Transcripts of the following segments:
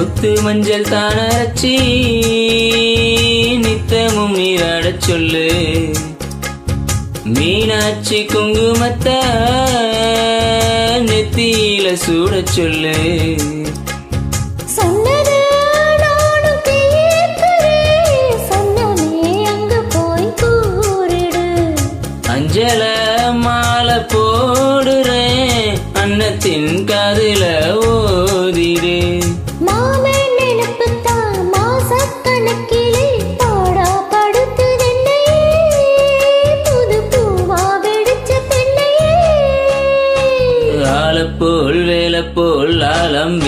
குத்து மஞ்சள் தானரச்சி நித்தமும் நீராடச் சொல்லு. மீனாட்சி குங்குமத்தை நெத்தியில சூடச் சொல்லு. அஞ்சல மாலை போடுறேன் அன்னத்தின் காதுல ஓதிடு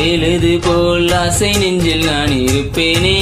ஆலம் போல் ஆசை நெஞ்சில் நான் இருப்பேனே.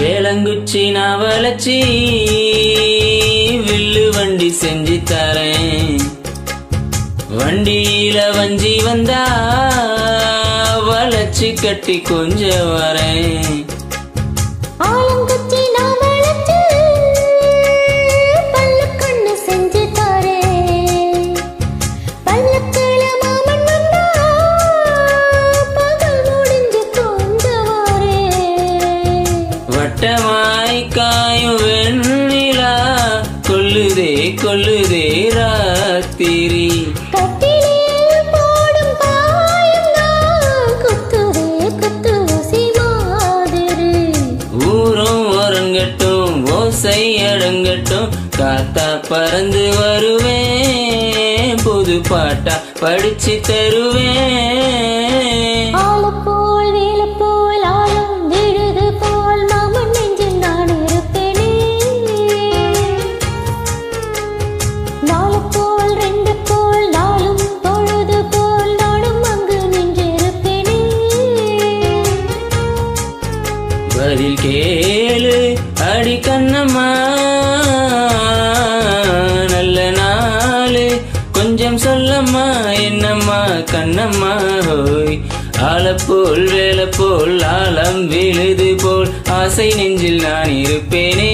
வேளங்குச்சி நான் வளச்சி வில்லு வண்டி செஞ்சு தரேன். வண்டியில வஞ்சி வந்தா வளச்சி கட்டி கொஞ்சம் வரேன். கொல்லுதே கொல்லுதே ராத்திரி. ஓசை அடங்கட்டும் காத்தா பறந்து வருவேன் புது பாட்டா படிச்சு தருவேன். பதில் கேளு அடி கண்ணம்மா. நல்ல நாளு கொஞ்சம் சொல்லம்மா என்னம்மா கண்ணம்மா ஹோய். ஆலப்போல் வேலை போல் ஆழம் விழுது போல் ஆசை நெஞ்சில் நான் இருப்பேனே.